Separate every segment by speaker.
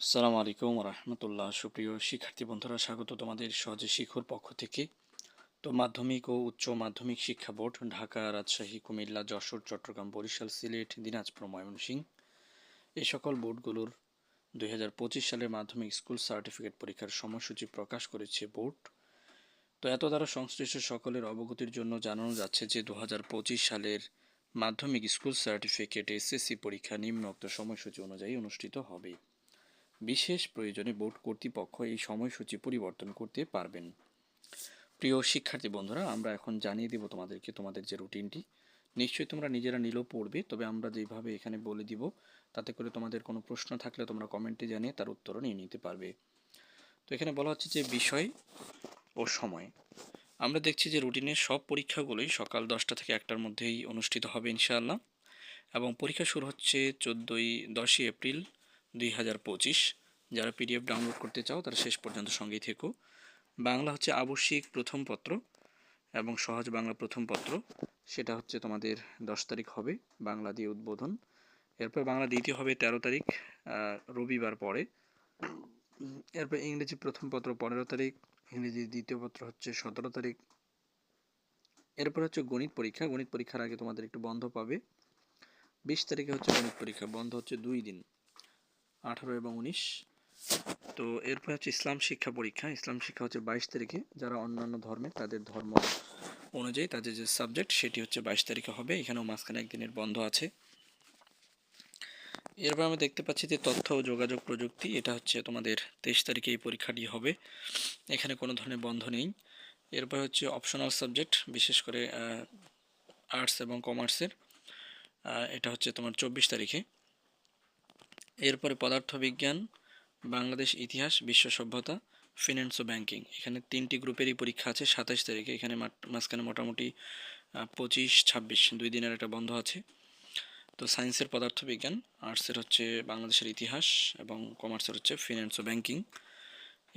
Speaker 1: আসসালামু আলাইকুম রহমতুল্লাহ সুপ্রিয় শিক্ষার্থী বন্ধুরা, স্বাগত তোমাদের সহজে শিক্ষুর পক্ষ থেকে। তো মাধ্যমিক ও উচ্চ মাধ্যমিক শিক্ষা বোর্ড, ঢাকা, রাজশাহী, কুমিল্লা, যশোর, চট্টগ্রাম, বরিশাল, সিলেট, দিনাজপুর, ময়মনসিংহ এই সকল বোর্ডগুলোর দুই হাজার পঁচিশ সালের মাধ্যমিক স্কুল সার্টিফিকেট পরীক্ষার সময়সূচি প্রকাশ করেছে বোর্ড। তো এত দ্বারা সংশ্লিষ্ট সকলের অবগতির জন্য জানানো যাচ্ছে যে দু হাজার পঁচিশ সালের মাধ্যমিক স্কুল সার্টিফিকেট এসএসসি পরীক্ষা নিম্নোক্ত সময়সূচি অনুযায়ী অনুষ্ঠিত হবে। বিশেষ প্রয়োজনে বোর্ড কর্তৃপক্ষ এই সময়সূচি পরিবর্তন করতে পারবেন। প্রিয় শিক্ষার্থী বন্ধুরা, আমরা এখন জানিয়ে দেব তোমাদেরকে তোমাদের যে রুটিনটি। নিশ্চয়ই তোমরা নিজেরা নিলেও পড়বে, তবে আমরা যেভাবে এখানে বলে দিব, তাতে করে তোমাদের কোনো প্রশ্ন থাকলে তোমরা কমেন্টে জানিয়ে তার উত্তরও নিয়ে নিতে পারবে। তো এখানে বলা হচ্ছে যে বিষয় ও সময়। আমরা দেখছি যে রুটিনের সব পরীক্ষাগুলোই সকাল দশটা থেকে একটার মধ্যেই অনুষ্ঠিত হবে ইনশাআল্লাহ। এবং পরীক্ষা শুরু হচ্ছে চোদ্দোই, দশই এপ্রিল দুই হাজার পঁচিশ। যারা পিডিএফ ডাউনলোড করতে চাও তারা শেষ পর্যন্ত সঙ্গেই থেকো। বাংলা হচ্ছে আবশ্যিক প্রথম পত্র এবং সহজ বাংলা প্রথম পত্র। সেটা হচ্ছে তোমাদের দশ তারিখ হবে বাংলা দিয়ে উদ্বোধন। এরপর বাংলা দ্বিতীয় হবে তেরো তারিখ আহ, রবিবার পরে। এরপর ইংরেজি প্রথম পত্র পনেরো তারিখ ইংরেজি দ্বিতীয় পত্র হচ্ছে সতেরো তারিখ। এরপর হচ্ছে গণিত পরীক্ষা। গণিত পরীক্ষার আগে তোমাদের একটু বন্ধ পাবে। বিশ তারিখে হচ্ছে গণিত পরীক্ষা। বন্ধ হচ্ছে দুই দিন। আঠারো এবং উনিশ। তো এরপর হচ্ছে ইসলাম শিক্ষা পরীক্ষা। ইসলাম শিক্ষা হচ্ছে বাইশ তারিখে। যারা অন্যান্য ধর্মের, তাদের ধর্ম অনুযায়ী তাদের যে সাবজেক্ট সেটি হচ্ছে বাইশ তারিখে হবে। এখানেও মাঝখানে একদিনের বন্ধ আছে। এরপর আমরা দেখতে পাচ্ছি যে তথ্য ও যোগাযোগ প্রযুক্তি, এটা হচ্ছে তোমাদের তেইশ তারিখে এই পরীক্ষাটি হবে। এখানে কোনো ধরনের বন্ধ নেই। এরপর হচ্ছে অপশনাল সাবজেক্ট বিশেষ করে আর্টস এবং কমার্সের এটা হচ্ছে তোমার চব্বিশ তারিখে। এরপরে পদার্থবিজ্ঞান, বাংলাদেশ ইতিহাস, বিশ্ব সভ্যতা ফিনান্স ও ব্যাংকিং এখানে তিনটি গ্রুপেরই পরীক্ষা আছে, সাতাশ তারিখে। এখানে মাঝখানে মোটামুটি পঁচিশ, ছাব্বিশ, দুই দিনের একটা বন্ধ আছে। তো সায়েন্সের পদার্থবিজ্ঞান আর্টসের হচ্ছে বাংলাদেশের ইতিহাস এবং কমার্সের হচ্ছে ফিনান্স ও ব্যাংকিং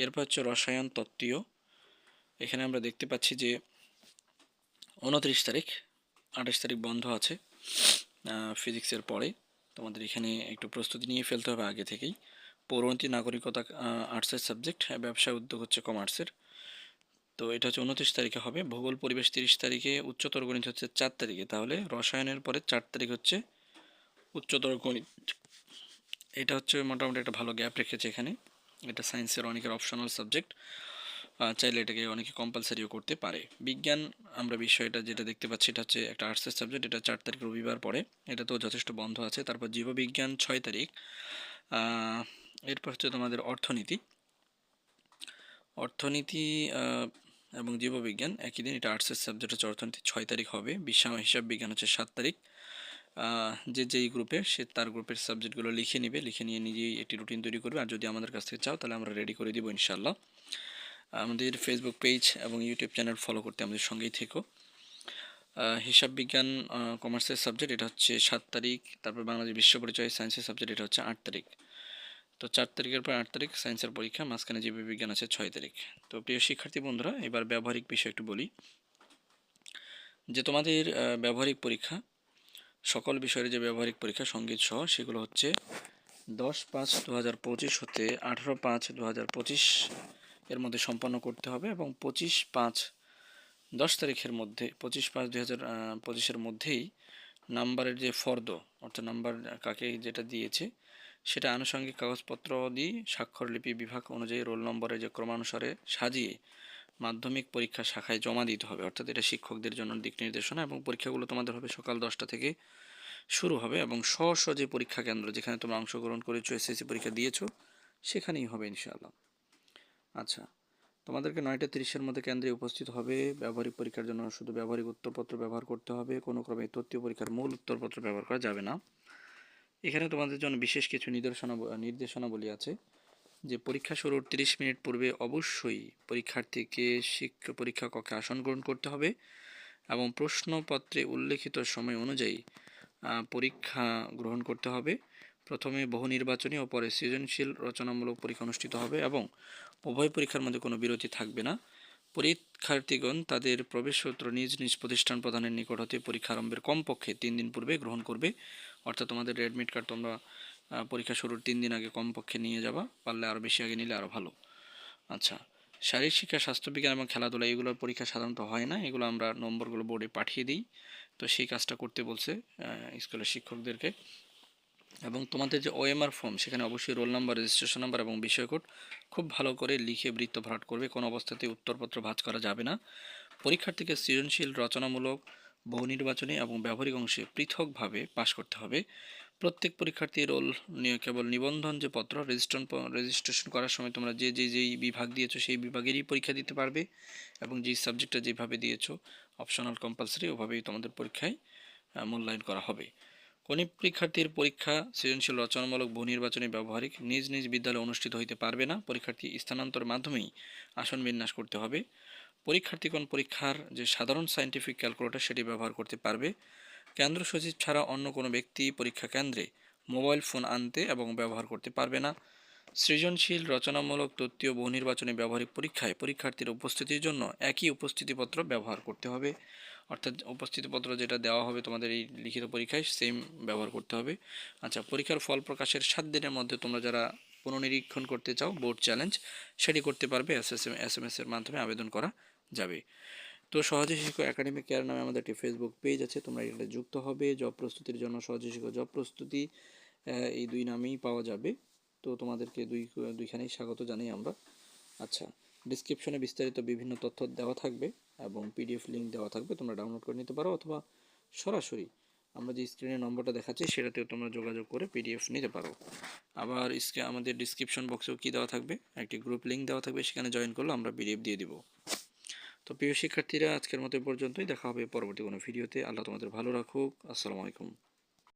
Speaker 1: এরপর হচ্ছে রসায়ন, তত্ত্বীয়। এখানে আমরা দেখতে পাচ্ছি যে উনত্রিশ তারিখ, আঠাশ তারিখ বন্ধ আছে ফিজিক্সের পরে। তোমাদের এখানে একটু প্রস্তুতি নিয়ে ফেলতে হবে আগে থেকেই। পৌরনীতি, নাগরিকতা আর্টসের সাবজেক্ট ব্যবসা, উদ্যোগ হচ্ছে কমার্সের তো এটা হচ্ছে উনত্রিশ তারিখে হবে। ভূগোল, পরিবেশ তিরিশ তারিখে, উচ্চতর গণিত হচ্ছে চার তারিখে। তাহলে রসায়নের পরে চার তারিখ হচ্ছে উচ্চতর গণিত। এটা হচ্ছে মোটামুটি একটা ভালো গ্যাপ রেখেছে এখানে। এটা সায়েন্সের অনেকের অপশনাল সাবজেক্ট চাইলে এটাকে অনেকে কম্পালসারিও করতে পারে। বিজ্ঞান, আমরা বিষয়টা যেটা দেখতে পাচ্ছি এটা হচ্ছে একটা আর্টসের সাবজেক্ট এটা চার তারিখ রবিবার পরে এটা তো যথেষ্ট বন্ধ আছে। তারপর জীববিজ্ঞান ছয় তারিখ এরপর হচ্ছে তোমাদের অর্থনীতি। অর্থনীতি এবং জীববিজ্ঞান, একই দিন, এটা আর্টসের সাবজেক্ট হচ্ছে অর্থনীতি, ছয় তারিখ হবে। বিশ্ব হিসাব বিজ্ঞান হচ্ছে সাত তারিখ। যে যেই গ্রুপে সে তার গ্রুপের সাবজেক্টগুলো লিখে নেবে। লিখে নিয়ে নিজেই একটি রুটিন তৈরি করবে। আর যদি আমাদের কাছ থেকে চাও, তাহলে আমরা রেডি করে দিব ইনশাল্লাহ আমাদের ফেসবুক পেজ এবং ইউটিউব চ্যানেল ফলো করতে আমাদের সঙ্গেই থেকো। হিসাব বিজ্ঞান কমার্সের সাবজেক্ট এটা হচ্ছে সাত তারিখ, তারপর বাংলাদেশ বিশ্ব পরিচয় সায়েন্সের সাবজেক্ট এটা হচ্ছে আট তারিখ। তো চার তারিখের পর আট তারিখ সায়েন্সের পরীক্ষা, মাঝখানে জীববিজ্ঞান আছে ছয় তারিখ। তো প্রিয় শিক্ষার্থী বন্ধুরা, এবার ব্যবহারিক বিষয় একটু বলি। যে তোমাদের ব্যবহারিক পরীক্ষা, সকল বিষয়ের যে ব্যবহারিক পরীক্ষা সংগীত সহ সেগুলো হচ্ছে দশ পাঁচ দু হাজার পঁচিশ হতে আঠারো পাঁচ দু হাজার পঁচিশ এর মধ্যে সম্পন্ন করতে হবে এবং পঁচিশ পাঁচ দশ তারিখের মধ্যে, পঁচিশ পাঁচ দুই হাজার পঁচিশের মধ্যেই নাম্বারের যে ফর্দ, অর্থাৎ নাম্বার কাকে যেটা দিয়েছে, সেটা আনুষঙ্গিক কাগজপত্র দিয়ে স্বাক্ষরলিপি বিভাগ অনুযায়ী রোল নম্বরে যে ক্রমানুসারে সাজিয়ে মাধ্যমিক পরীক্ষা শাখায় জমা দিতে হবে। অর্থাৎ এটা শিক্ষকদের জন্য দিক নির্দেশনা এবং পরীক্ষাগুলো তোমাদের হবে সকাল দশটা থেকে শুরু হবে এবং স্ব যে পরীক্ষা কেন্দ্র যেখানে তোমরা অংশগ্রহণ করেছ, এসএসসি পরীক্ষা দিয়েছ, সেখানেই হবে ইনশাআল্লাহ। আচ্ছা তোমাদেরকে নয়টা তিরিশের মধ্যে কেন্দ্রে উপস্থিত হবে। ব্যবহারিক পরীক্ষার জন্য শুধু ব্যবহারিক উত্তরপত্র ব্যবহার করতে হবে। কোনো ক্রমে তত্ত্বীয় পরীক্ষার মূল উত্তরপত্র ব্যবহার করা যাবে না। এখানে তোমাদের জন্য বিশেষ কিছু নির্দেশনা নির্দেশনাবলী আছে, যে পরীক্ষা শুরুর তিরিশ মিনিট পূর্বে অবশ্যই পরীক্ষার্থীকে শিক্ষা পরীক্ষা কক্ষে আসন গ্রহণ করতে হবে এবং প্রশ্নপত্রে উল্লেখিত সময় অনুযায়ী পরীক্ষা গ্রহণ করতে হবে। প্রথমে বহু নির্বাচনী ও পরে সৃজনশীল রচনামূলক পরীক্ষা অনুষ্ঠিত হবে এবং উভয় পরীক্ষার মধ্যে কোনো বিরতি থাকবে না। পরীক্ষার্থীগণ তাদের প্রবেশপত্র নিজ নিজ প্রতিষ্ঠান প্রধানের নিকট হতে পরীক্ষা আরম্ভের কমপক্ষে তিন দিন পূর্বে গ্রহণ করবে। অর্থাৎ তোমাদের অ্যাডমিট কার্ড তোমরা পরীক্ষা শুরুর তিন দিন আগে কমপক্ষে নিয়ে যাবা, পারলে আরও বেশি আগে নিলে আরও ভালো। আচ্ছা শারীরিক শিক্ষা, স্বাস্থ্যবিজ্ঞান এবং খেলাধুলা এগুলোর পরীক্ষা সাধারণত হয় না, এগুলো আমরা নম্বরগুলো বোর্ডে পাঠিয়ে দিই। তো সেই কাজটা করতে বলছে স্কুলের শিক্ষকদেরকে। এবং তোমাদের যে ওএমআর ফর্ম সেখানে অবশ্যই রোল নাম্বার রেজিস্ট্রেশন নাম্বার এবং বিষয় কোড খুব ভালো করে লিখে বৃত্ত ভরাট করবে। কোনো অবস্থাতেই উত্তরপত্র ভাজ করা যাবে না। পরীক্ষার্থীকে সৃজনশীল, রচনামূলক, বহু নির্বাচনী এবং ব্যবহারিক অংশে পৃথকভাবে পাশ করতে হবে। প্রত্যেক পরীক্ষার্থীর রোল নিয়ে কেবল নিবন্ধন যে পত্র রেজিস্ট্রেশন রেজিস্ট্রেশন করার সময় তোমরা যে যে, যেই বিভাগ দিয়েছ, সেই বিভাগেরই পরীক্ষা দিতে পারবে এবং যেই সাবজেক্টটা যেভাবে দিয়েছ অপশনাল কম্পালসারি ওভাবেই তোমাদের পরীক্ষায় মূল্যায়ন করা হবে। কোন পরীক্ষার্থীর পরীক্ষা সৃজনশীল রচনামূলক বহু নির্বাচনী ব্যবহারিক নিজ নিজ বিদ্যালয়ে অনুষ্ঠিত হইতে পারবে না। পরীক্ষার্থী স্থানান্তর মাধ্যমেই আসন বিন্যাস করতে হবে। পরীক্ষার্থীগণ পরীক্ষার যে সাধারণ সায়েন্টিফিক ক্যালকুলেটর সেটি ব্যবহার করতে পারবে। কেন্দ্র সচিব ছাড়া অন্য কোনো ব্যক্তি পরীক্ষা কেন্দ্রে মোবাইল ফোন আনতে এবং ব্যবহার করতে পারবে না। সৃজনশীল, রচনামূলক তত্ত্বীয় বহু নির্বাচনী ব্যবহারিক পরীক্ষায় পরীক্ষার্থীর উপস্থিতির জন্য একই উপস্থিতিপত্র ব্যবহার করতে হবে। অর্থাৎ উপস্থিতিপত্র যেটা দেওয়া হবে তোমাদের এই লিখিত পরীক্ষায় সেম ব্যবহার করতে হবে। আচ্ছা পরীক্ষার ফল প্রকাশের সাত দিনের মধ্যে তোমরা যারা পুনর্নিরীক্ষণ করতে চাও বোর্ড চ্যালেঞ্জ সেটি করতে পারবে S S M S M S এর মাধ্যমে আবেদন করা যাবে। তো সহজে শিক্ষক একাডেমি কেয়ার নামে আমাদের একটি ফেসবুক পেজ আছে, তোমরা এখানে যুক্ত হবে। জব প্রস্তুতির জন্য সহজে শিক্ষক জব প্রস্তুতি এই দুই নামেই পাওয়া যাবে। তো তোমাদেরকে দুই, দুইখানেই স্বাগত জানাই আমরা। আচ্ছা ডিসক্রিপশনে বিস্তারিত বিভিন্ন তথ্য দেওয়া থাকবে এবং পিডিএফ লিঙ্ক দেওয়া থাকবে, তোমরা ডাউনলোড করে নিতে পারো অথবা সরাসরি আমরা যে স্ক্রিনে নম্বরটা দেখাচ্ছি, সেটাতেও তোমরা যোগাযোগ করে পিডিএফ নিতে পারো। আবার আমাদের ডিসক্রিপশন বক্সেও কী দেওয়া থাকবে? একটি গ্রুপ লিঙ্ক দেওয়া থাকবে, সেখানে জয়েন করলে আমরা পিডিএফ দিয়ে দিব। তো প্রিয় শিক্ষার্থীরা, আজকের মতো পর্যন্তই। দেখা হবে পরবর্তী কোনো ভিডিওতে আল্লাহ তোমাদের ভালো রাখুক। আসসালামু আলাইকুম।